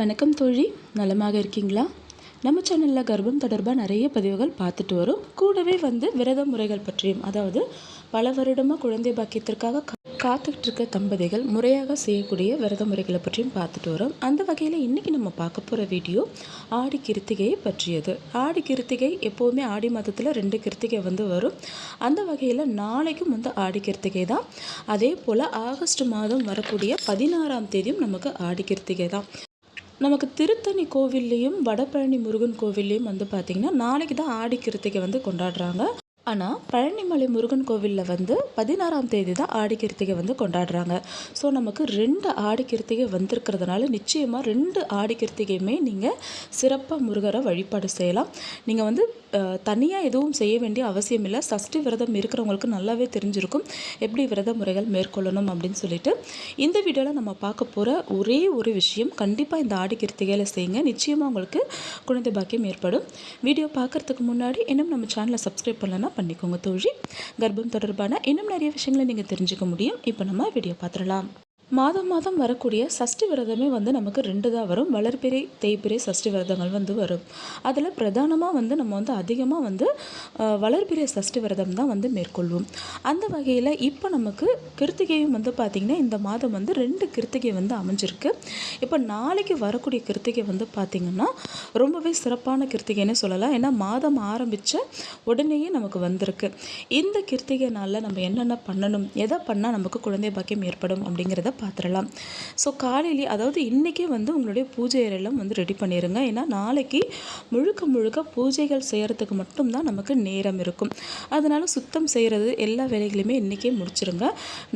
வணக்கம் தோழி. நலமாக இருக்கீங்களா? நம்ம சேனலில் கர்ப்பம் தொடர்பாக நிறைய பதிவுகள் பார்த்துட்டு வரும். கூடவே வந்து விரத முறைகள் பற்றியும் அதாவது பல வருடமாக குழந்தை பாக்கியத்திற்காக கா- காத்துக்கிட்டு இருக்க தம்பதிகள் முறையாக செய்யக்கூடிய விரத முறைகளை பற்றியும் பார்த்துட்டு வரோம். அந்த வகையில் இன்றைக்கி நம்ம பார்க்க போகிற வீடியோ ஆடி கிருத்திகையை பற்றியது. ஆடி கிருத்திகை எப்போவுமே ஆடி மாதத்தில் ரெண்டு கிருத்திகை வந்து வரும். அந்த வகையில் நாளைக்கும் வந்து ஆடி கிருத்திகை தான். அதே போல் ஆகஸ்ட் மாதம் வரக்கூடிய பதினாறாம் தேதியும் நமக்கு ஆடி கிருத்திகை தான். நமக்கு திருத்தணி கோவில்லையும் வடபழனி முருகன் கோவில்லையும் வந்து பார்த்திங்கன்னா நாளைக்கு தான் ஆடி கிருத்திகை வந்து கொண்டாடுறாங்க. ஆனால் பழனிமலை முருகன் கோவிலில் வந்து பதினாறாம் தேதி தான் ஆடி கிருத்திகை வந்து கொண்டாடுறாங்க. ஸோ நமக்கு ரெண்டு ஆடி கிருத்திகை வந்திருக்கிறதுனால நிச்சயமாக ரெண்டு ஆடி கிருத்திகையுமே நீங்கள் சிறப்பாக முருகரை வழிபாடு செய்யலாம். நீங்கள் வந்து தனியாக எதுவும் செய்ய வேண்டிய அவசியம் இல்லை. சஷ்டி விரதம் இருக்கிறவங்களுக்கு நல்லாவே தெரிஞ்சிருக்கும். எப்படி விரத முறைகள் மேற்கொள்ளணும் அப்படின்னு சொல்லிட்டு இந்த வீடியோவில் நம்ம பார்க்க போகிற ஒரே ஒரு விஷயம் கண்டிப்பாக இந்த ஆடி கிருத்திகையில் செய்யுங்க. நிச்சயமாக உங்களுக்கு குழந்தை பாக்கியம் ஏற்படும். வீடியோ பார்க்குறதுக்கு முன்னாடி இன்னும் நம்ம சேனலை சப்ஸ்கிரைப் பண்ணலன்னா பண்ணிக்கோங்க தோழி. கர்ப்பம் தொடர்பான இன்னும் நிறைய விஷயங்களை நீங்கள் தெரிஞ்சுக்க முடியும். இப்போ நம்ம வீடியோ பார்த்துடலாம். மாதம் மாதம் வரக்கூடிய சஷ்டி விரதமே வந்து நமக்கு ரெண்டு தான் வரும். வளர்பிறை தேய்பிறை சஷ்டி விரதங்கள் வந்து வரும். அதில் பிரதானமாக வந்து நம்ம வந்து அதிகமாக வந்து வளர்பிறை சஷ்டி விரதம் தான் வந்து மேற்கொள்வோம். அந்த வகையில் இப்போ நமக்கு கிருத்திகையும் வந்து பார்த்திங்கன்னா இந்த மாதம் வந்து ரெண்டு கிருத்திகை வந்து அமைஞ்சிருக்கு. இப்போ நாளைக்கு வரக்கூடிய கிருத்திகை வந்து பார்த்திங்கன்னா ரொம்பவே சிறப்பான கிருத்திகைன்னு சொல்லலாம். ஏன்னா மாதம் ஆரம்பித்த உடனேயே நமக்கு வந்திருக்கு. இந்த கிருத்திகை நாளில் நம்ம என்னென்ன பண்ணணும்? எதை பண்ணால் நமக்கு குழந்தை பாக்கியம் ஏற்படும் அப்படிங்கிறத பார்த்துடலாம். ஸோ காலையிலேயே அதாவது இன்றைக்கே வந்து உங்களுடைய பூஜை அறையெல்லாம் வந்து ரெடி பண்ணிடுங்க ஏன்னா நாளைக்கு முழுக்க முழுக்க பூஜைகள் செய்கிறதுக்கு மட்டும்தான் நமக்கு நேரம் இருக்கும். அதனால் சுத்தம் செய்கிறது எல்லா வேலைகளையுமே இன்றைக்கே முடிச்சிருங்க.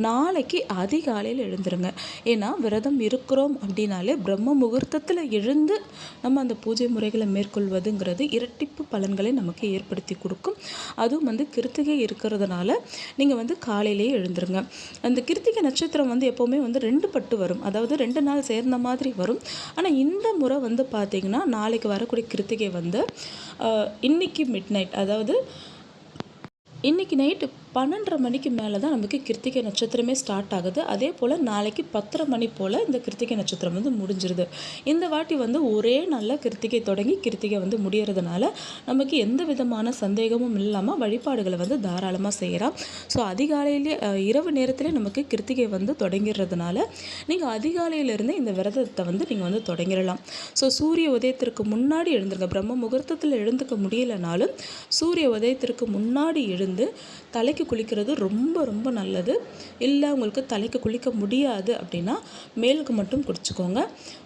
நாளைக்கு அதிகாலையில் எழுந்துருங்க. ஏன்னா விரதம் இருக்கிறோம் அப்படின்னாலே பிரம்ம முகூர்த்தத்தில் எழுந்து நம்ம அந்த பூஜை முறைகளை மேற்கொள்வதுங்கிறது இரட்டிப்பு பலன்களை நமக்கு ஏற்படுத்தி கொடுக்கும். அதுவும் வந்து கிருத்திகை இருக்கிறதுனால நீங்கள் வந்து காலையிலேயே எழுந்துருங்க. அந்த கிருத்திகை நட்சத்திரம் வந்து எப்போவுமே வந்து ரெண்டு பட்டு வரும். அதாவது ரெண்டு நாள் சேர்ந்த மாதிரி வரும். ஆனால் இந்த முறை வந்து பார்த்திங்கன்னா நாளைக்கு வரக்கூடிய கிருத்திகை வந்து இன்னைக்கு மிட் நைட் அதாவது இன்னைக்கு நைட்டு பன்னெண்டரை மணிக்கு மேலே தான் நமக்கு கிருத்திகை நட்சத்திரமே ஸ்டார்ட் ஆகுது. அதே போல் நாளைக்கு பத்தரை மணி போல் இந்த கிருத்திகை நட்சத்திரம் வந்து முடிஞ்சிருது. இந்த வாட்டி வந்து ஒரே நாளில் கிருத்திகை தொடங்கி கிருத்திகை வந்து முடியறதுனால நமக்கு எந்த விதமான சந்தேகமும் இல்லாமல் வழிபாடுகளை வந்து தாராளமாக செய்யலாம். ஸோ அதிகாலையிலே இரவு நேரத்திலே நமக்கு கிருத்திகை வந்து தொடங்கிடுறதுனால நீங்கள் அதிகாலையிலேருந்து இந்த விரதத்தை வந்து நீங்கள் வந்து தொடங்கிடலாம். ஸோ சூரிய உதயத்திற்கு முன்னாடி எழுந்துருங்க. பிரம்ம முகூர்த்தத்தில் எழுந்துக்க முடியலனாலும் சூரிய உதயத்திற்கு முன்னாடி எழுந்து தலைக்கு குளிக்கிறது ரொம்ப ரொம்ப நல்லது. இல்லை உங்களுக்கு தலைக்கு குளிக்க முடியாது அப்படின்னா மேலுக்கு மட்டும் குடிச்சுக்கோங்க.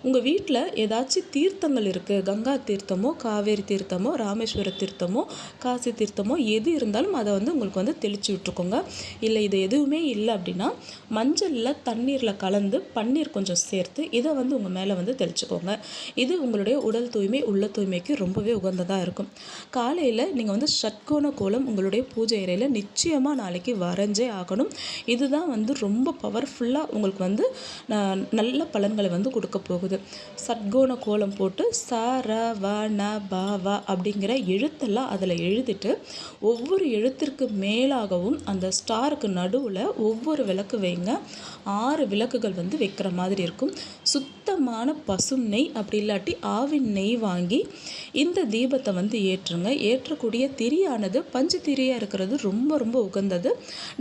உங்கள் வீட்டில் ஏதாச்சும் தீர்த்தங்கள் இருக்குது கங்கா தீர்த்தமோ காவேரி தீர்த்தமோ ராமேஸ்வர தீர்த்தமோ காசி தீர்த்தமோ எது இருந்தாலும் அதை வந்து உங்களுக்கு வந்து தெளித்து விட்டுருக்கோங்க. இல்லை இது எதுவுமே இல்லை அப்படின்னா மஞ்சளில் தண்ணீரில் கலந்து பன்னீர் கொஞ்சம் சேர்த்து இதை வந்து உங்கள் மேலே வந்து தெளிச்சுக்கோங்க. இது உங்களுடைய உடல் தூய்மை உள்ள தூய்மைக்கு ரொம்பவே உகந்ததாக இருக்கும். காலையில் நீங்கள் வந்து ஷட்கோண கோலம் உங்களுடைய பூஜை அறையில் நிச்சயமாக நாளைக்கு வரைஞ்சே ஆகணும். இதுதான் வந்து ரொம்ப பவர்ஃபுல்லாக உங்களுக்கு வந்து ந- நல்ல பலன்களை வந்து கொடுக்க போகுது. சட்கோண கோலம் போட்டு ச ர வ ந ப வ அப்படிங்கிற எழுத்தெல்லாம் அதில் எழுதிட்டு ஒவ்வொரு எழுத்திற்கு மேலாகவும் அந்த ஸ்டாருக்கு நடுவில் ஒவ்வொரு விளக்கு வைங்க. ஆறு விளக்குகள் வந்து வைக்கிற மாதிரி இருக்கும். சுத்தமான பசும் நெய் அப்படி இல்லாட்டி ஆவின் நெய் வாங்கி இந்த தீபத்தை வந்து ஏற்றுங்க. ஏற்றக்கூடிய திரியானது பஞ்சு திரியாக இருக்கிறது ரொம்ப ரொம்ப ரொம்ப உகந்தது.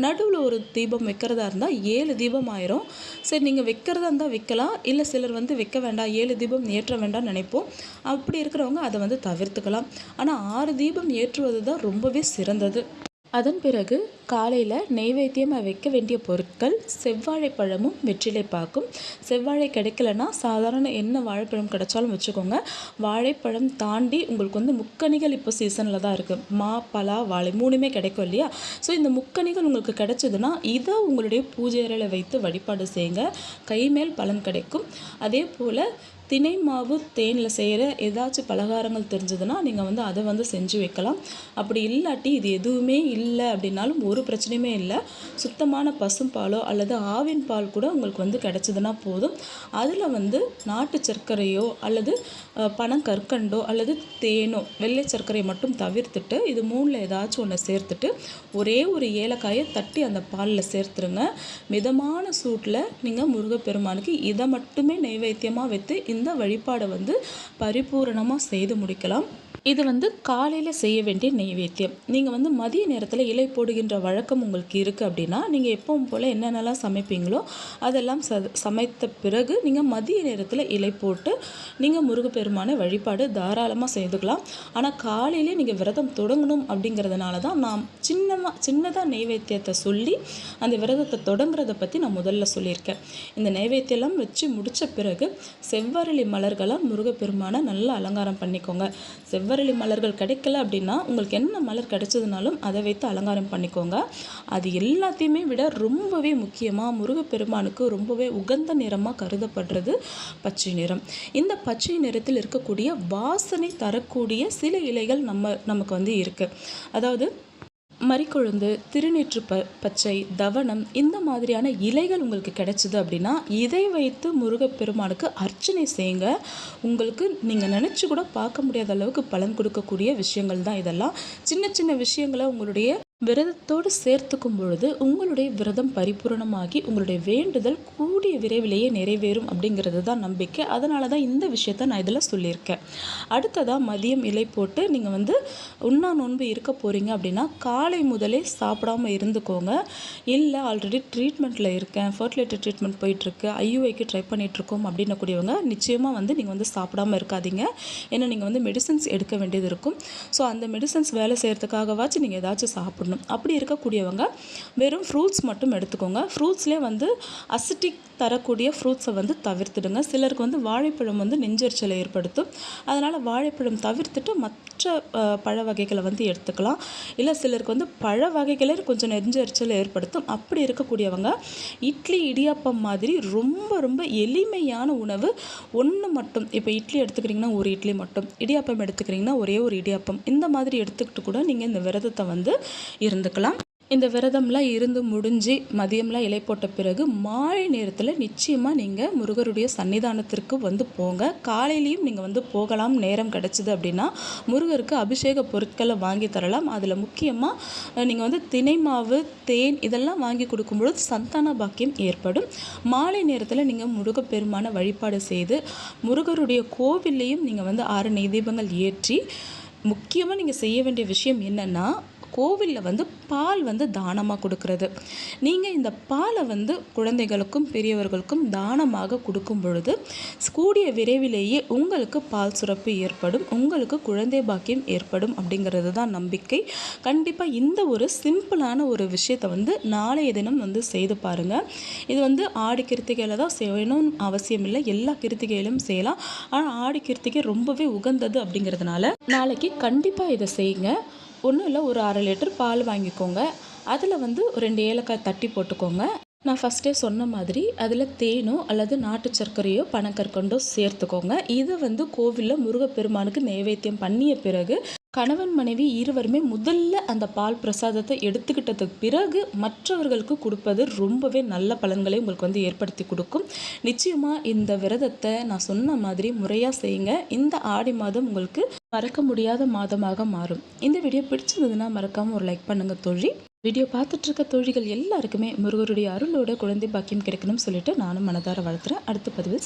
நடுவில் ஒரு தீபம் வைக்கிறதா இருந்தால் ஏழு தீபம் ஆயிரும். சரி நீங்கள் வைக்கிறதா இருந்தால் வைக்கலாம். இல்லை சிலர் வந்து வைக்க வேண்டாம். ஏழு தீபம் ஏற்ற வேண்டாம்னு நினைப்போம். அப்படி இருக்கிறவங்க அதை வந்து தவிர்த்துக்கலாம். ஆனால் ஆறு தீபம் ஏற்றுவது தான் ரொம்பவே சிறந்தது. அதன் பிறகு காலையில் நெய்வேத்தியமாக வைக்க வேண்டிய பொருட்கள் செவ்வாழைப்பழமும் வெற்றிலை பாக்கும். செவ்வாழை கிடைக்கலனா சாதாரண என்ன வாழைப்பழம் கிடைச்சாலும் வச்சுக்கோங்க. வாழைப்பழம் தாண்டி உங்களுக்கு வந்து முக்கணிகள் இப்போ சீசனில் தான் இருக்குது மா பலா வாழை மூணுமே கிடைக்கும் இல்லையா? ஸோ இந்த முக்கணிகள் உங்களுக்கு கிடைச்சதுன்னா இதை உங்களுடைய பூஜை அறையில் வைத்து வழிபாடு செய்யுங்க. கைமேல் பலன் கிடைக்கும். அதே போல் தினை மாவு தேனில் செய்கிற ஏதாச்சும் பலகாரங்கள் தெரிஞ்சதுன்னா நீங்கள் வந்து அதை வந்து செஞ்சு வைக்கலாம். அப்படி இல்லாட்டி இது எதுவுமே இல்லை அப்படின்னாலும் ஒரு பிரச்சனையுமே இல்லை. சுத்தமான பசும்பாலோ அல்லது ஆவின் பால் கூட உங்களுக்கு வந்து கிடைச்சதுன்னா போதும். அதில் வந்து நாட்டு சர்க்கரையோ அல்லது அஹ், பனங்கற்கண்டோ அல்லது தேனோ வெள்ளை சர்க்கரையை மட்டும் தவிர்த்துட்டு இது மூணில் ஏதாச்சும் ஒன்று சேர்த்துட்டு ஒரே ஒரு ஏலக்காயை தட்டி அந்த பாலில் சேர்த்துருங்க. மிதமான சூட்டில் நீங்கள் முருகப்பெருமானுக்கு இதை மட்டுமே நைவேத்தியமாக வைத்து இந்த வழிபாடை வந்து பரிபூரணமாக செய்து முடிக்கலாம். இது வந்து காலையில் செய்ய வேண்டிய நெய்வேத்தியம். நீங்கள் வந்து மதிய நேரத்தில் இலை போடுகின்ற வழக்கம் உங்களுக்கு இருக்குது அப்படின்னா நீங்கள் எப்பவும் போல் என்னென்னலாம் சமைப்பீங்களோ அதெல்லாம் ச சமைத்த பிறகு நீங்கள் மதிய நேரத்தில் இலை போட்டு நீங்கள் முருகப்பெருமானை வழிபாடு தாராளமாக செய்துக்கலாம். ஆனால் காலையிலே நீங்கள் விரதம் தொடங்கணும் அப்படிங்கிறதுனால தான் நான் சின்னமாக சின்னதாக நெய்வேத்தியத்தை சொல்லி அந்த விரதத்தை தொடங்குறத பற்றி நான் முதல்ல சொல்லியிருக்கேன். இந்த நெய்வேத்தியெல்லாம் வச்சு முடித்த பிறகு செவ்வரளி மலர்களால் முருகப்பெருமானை நல்லா அலங்காரம் பண்ணிக்கோங்க. செவ்வரளி மலர்கள் கிடைக்கல அப்படின்னா உங்களுக்கு என்ன மலர் கிடைச்சதுனாலும் அதை வைத்து அலங்காரம் பண்ணிக்கோங்க. அது எல்லாத்தையுமே விட ரொம்பவே முக்கியமாக முருகப்பெருமானுக்கு ரொம்பவே உகந்த நிறமாக கருதப்படுறது பச்சை நிறம். இந்த பச்சை நிறத்தில் இருக்கக்கூடிய வாசனை தரக்கூடிய சில இலைகள் நம்ம நமக்கு வந்து இருக்குது அதாவது மறிக்கொழுந்து திருநீற்று ப பச்சை தவனம் இந்த மாதிரியான இலைகள் உங்களுக்கு கிடைச்சிது அப்படின்னா இதை வைத்து முருகப்பெருமானுக்கு அர்ச்சனை செய்யுங்க. உங்களுக்கு நீங்கள் நினச்சி கூட பார்க்க முடியாத அளவுக்கு பலன் கொடுக்கக்கூடிய விஷயங்கள் தான் இதெல்லாம். சின்ன சின்ன விஷயங்களை உங்களுடைய விரதத்தோடு சேர்த்துக்கும் பொழுது உங்களுடைய விரதம் பரிபூரணமாகி உங்களுடைய வேண்டுதல் கூடிய விரைவிலேயே நிறைவேறும் அப்படிங்கிறது தான் நம்பிக்கை. அதனால தான் இந்த விஷயத்த நான் இதில் சொல்லியிருக்கேன். அடுத்ததாக மதியம் இலை போட்டு நீங்கள் வந்து உண்ணா நோன்பு இருக்க போகிறீங்க அப்படின்னா காலை முதலே சாப்பிடாம இருந்துக்கோங்க. இல்லை ஆல்ரெடி ட்ரீட்மெண்ட்டில் இருக்கேன். ஃபர்டிலைட்டர் ட்ரீட்மெண்ட் போயிட்டுருக்கு. ஐயுஐக்கு ட்ரை பண்ணிகிட்ருக்கோம் அப்படின்னக்கூடியவங்க நிச்சயமாக வந்து நீங்கள் வந்து சாப்பிடாம இருக்காதீங்க. ஏன்னா நீங்கள் வந்து மெடிசன்ஸ் எடுக்க வேண்டியது இருக்கும். ஸோ அந்த மெடிசன்ஸ் வேலை செய்கிறதுக்காகவாச்சும் நீங்கள் ஏதாச்சும் சாப்பிடணும். சாப்பிடணும். அப்படி இருக்கக்கூடியவங்க வெறும் ஃப்ரூட்ஸ் மட்டும் எடுத்துக்கோங்க. ஃப்ரூட்ஸ்லேயே வந்து அசிட்டிக் தரக்கூடிய ஃப்ரூட்ஸை வந்து தவிர்த்துடுங்க. சிலருக்கு வந்து வாழைப்பழம் வந்து நெஞ்சரிச்சலை ஏற்படுத்தும். அதனால் வாழைப்பழம் தவிர்த்துட்டு மற்ற பழ வகைகளை வந்து எடுத்துக்கலாம். இல்லை சிலருக்கு வந்து பழ வகைகளே கொஞ்சம் நெஞ்சரிச்சலை ஏற்படுத்தும். அப்படி இருக்கக்கூடியவங்க இட்லி இடியாப்பம் மாதிரி ரொம்ப ரொம்ப எளிமையான உணவு. ஒன்று மட்டும். இப்போ இட்லி எடுத்துக்கிறீங்கன்னா ஒரு இட்லி மட்டும். இடியாப்பம் எடுத்துக்கிறீங்கன்னா ஒரே ஒரு இடியாப்பம். இந்த மாதிரி எடுத்துக்கிட்டு கூட நீங்கள் இந்த விரதத்தை வந்து இருந்துக்கலாம். இந்த விரதம்லாம் இருந்து முடிஞ்சு மதியம்லாம் இலை போட்ட பிறகு மாலை நேரத்தில் நிச்சயமாக நீங்கள் முருகருடைய சன்னிதானத்திற்கு வந்து போங்க. காலையிலையும் நீங்கள் வந்து போகலாம். நேரம் கிடச்சிது அப்படின்னா முருகருக்கு அபிஷேக பொருட்களை வாங்கி தரலாம். அதில் முக்கியமாக நீங்கள் வந்து தினை மாவு தேன் இதெல்லாம் வாங்கி கொடுக்கும்பொழுது சந்தான பாக்கியம் ஏற்படும். மாலை நேரத்தில் நீங்கள் முருகப்பெருமான வழிபாடு செய்து முருகருடைய கோவில்லையும் நீங்கள் வந்து ஆறு நெய் தீபங்கள் ஏற்றி முக்கியமாக நீங்கள் செய்ய வேண்டிய விஷயம் என்னென்னா கோவிலில் வந்து பால் வந்து தானமாக கொடுக்கறது. நீங்கள் இந்த பாலை வந்து குழந்தைகளுக்கும் பெரியவர்களுக்கும் தானமாக கொடுக்கும் பொழுது கூடிய விரைவிலேயே உங்களுக்கு பால் சுரப்பு ஏற்படும் உங்களுக்கு குழந்தை பாக்கியம் ஏற்படும் அப்படிங்கிறது தான் நம்பிக்கை. கண்டிப்பாக இந்த ஒரு சிம்பிளான ஒரு விஷயத்தை வந்து நாளைய தினம் வந்து செய்து பாருங்கள் இது வந்து ஆடி கிருத்திகையில் தான் செய்யணும்னு அவசியம் இல்லை. எல்லா கிருத்திகையிலும் செய்யலாம். ஆனால் ஆடி கிருத்திகை ரொம்பவே உகந்தது அப்படிங்கிறதுனால நாளைக்கு கண்டிப்பாக இதை செய்யுங்க. ஒன்றும் இல்லை ஒரு அரை லிட்டர் பால் வாங்கிக்கோங்க. அதில் வந்து ரெண்டு ஏலக்காய் தட்டி போட்டுக்கோங்க. நான் ஃபஸ்ட்டே சொன்ன மாதிரி அதில் தேனோ அல்லது நாட்டு சர்க்கரையோ பனக்கற்கண்டோ சேர்த்துக்கோங்க. இதை வந்து கோவிலில் முருகப்பெருமானுக்கு நைவேத்தியம் பண்ணிய பிறகு கணவன் மனைவி இருவருமே முதல்ல அந்த பால் பிரசாதத்தை எடுத்துக்கிட்டதுக்கு பிறகு மற்றவர்களுக்கு கொடுப்பது ரொம்பவே நல்ல பலன்களை உங்களுக்கு வந்து ஏற்படுத்தி கொடுக்கும். நிச்சயமாக இந்த விரதத்தை நான் சொன்ன மாதிரி முறையாக செய்யுங்க. இந்த ஆடி மாதம் உங்களுக்கு மறக்க முடியாத மாதமாக மாறும். இந்த வீடியோ பிடிச்சிருந்ததுன்னா மறக்காமல் ஒரு லைக் பண்ணுங்கள் தோழி. வீடியோ பார்த்துட்ருக்க தோழிகள் எல்லாருக்குமே முருகருடைய அருளோட குழந்தை பாக்கியம் கிடைக்கணும்னு சொல்லிட்டு நானும் மனதார வளர்த்துறேன் அடுத்த பதிவில்